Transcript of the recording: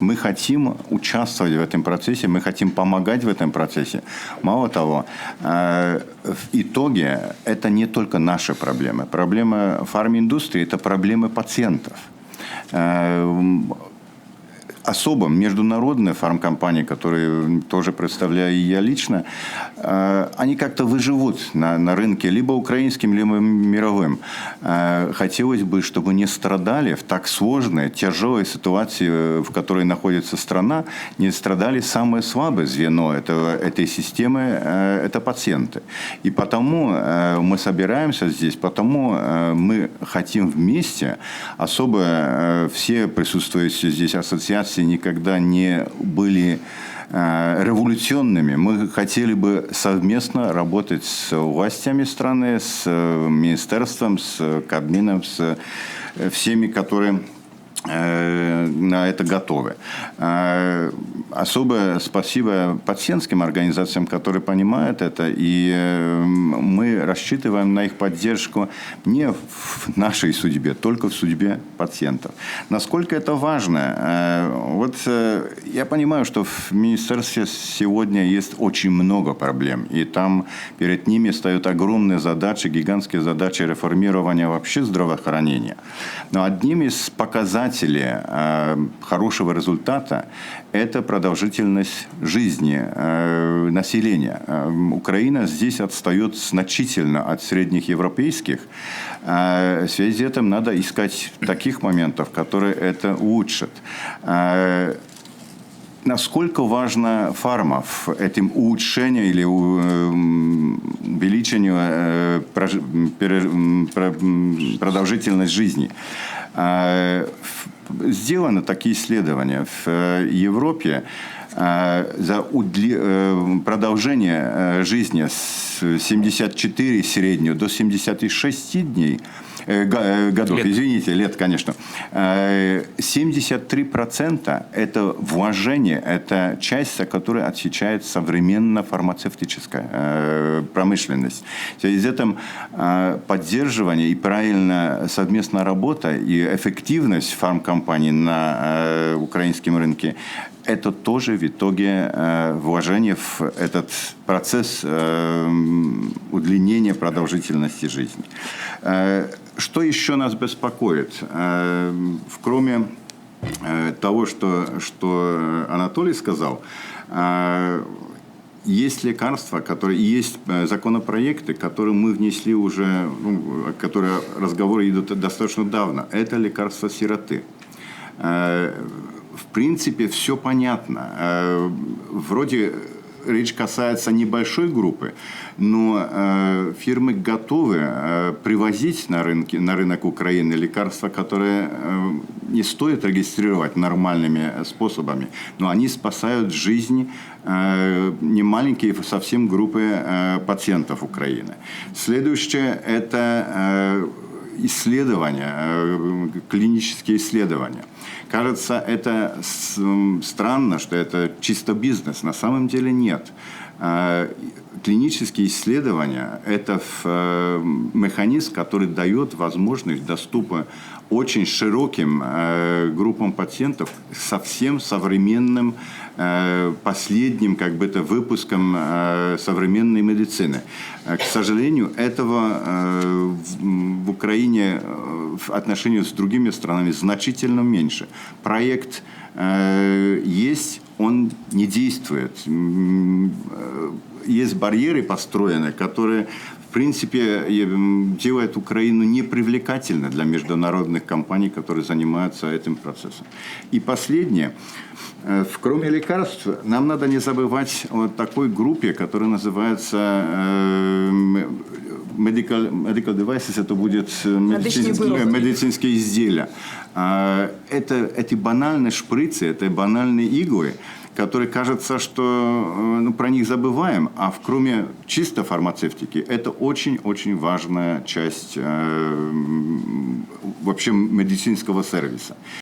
Мы хотим участвовать в этом процессе, мы хотим помогать в этом процессе. Мало того, э, в итоге это не только наши проблемы. Проблема фарминдустрии – это проблемы пациентов. Э, особо международные фармкомпании, которые тоже представляю я лично, э, они как-то выживут на, на рынке либо украинским, либо мировым. Э, хотелось бы, чтобы не страдали в так сложной, тяжелой ситуации, в которой находится страна, не страдали самое слабое звено этого, этой системы, э, это пациенты. И потому мы собираемся здесь, потому мы хотим вместе, особо все присутствующие здесь ассоциации, власти никогда не были э, революционными. Мы хотели бы совместно работать с властями страны, с э, министерством, с Кабмином, с э, всеми, которые на это готовы. Особое спасибо пациентским организациям, которые понимают это, и мы рассчитываем на их поддержку не в нашей судьбе, только в судьбе пациентов. Насколько это важно? Вот я понимаю, что в министерстве сегодня есть очень много проблем, и там перед ними стоят огромные задачи, гигантские задачи реформирования вообще здравоохранения. Но одним из показателей показатели э, хорошего результата – это продолжительность жизни э, населения. Э, Украина здесь отстает значительно от средних европейских. В связи с этим надо искать таких моментов, которые это улучшат насколько важна фарма в этом улучшении или увеличению продолжительности жизни. Сделаны такие исследования. В Европе за продолжение жизни с 74 среднюю до 76 дней – Э, э, годов, лет. извините, лет, конечно. 73% э, это вложение, это часть, которая отвечает современная фармацевтическая промышленность. В связи с этим поддерживание и правильная совместная работа и эффективность фармкомпаний на украинском рынке это тоже в итоге э, вложение в этот процесс э, удлинения продолжительности жизни. Э, что еще нас беспокоит? Э, кроме э, того, что, что Анатолий сказал, э, есть лекарства, которые есть законопроекты, которые мы внесли уже, ну, которые разговоры идут достаточно давно. Это лекарства сироты. В принципе, все понятно. Вроде речь касается небольшой группы, но э, фирмы готовы э, привозить на, рынке, на рынок Украины лекарства, которые э, не стоит регистрировать нормальными способами, но они спасают жизнь э, немаленькие совсем группы э, пациентов Украины. Следующее – это э, исследования, э, клинические исследования. Кажется, это странно, что это чисто бизнес. На самом деле нет. Э, клинические исследования – это э, механизм, который дает возможность доступа очень широким группам пациентов совсем современным последним как бы это выпуском современной медицины. К сожалению, этого в Украине в отношении с другими странами значительно меньше. Проект э, есть, он не действует. Есть барьеры построены, которые принципе, делает Украину непривлекательной для международных компаний, которые занимаются этим процессом. И последнее. Э, кроме лекарств, нам надо не забывать о такой группе, которая называется э, medical, medical devices, это будет э, медицинские, медицинские изделия. А, это, эти банальные шприцы, это банальные иглы, которые кажется, что э, ну, про них забываем, а в, кроме чисто фармацевтики, это очень-очень важная часть э, вообще медицинского сервиса.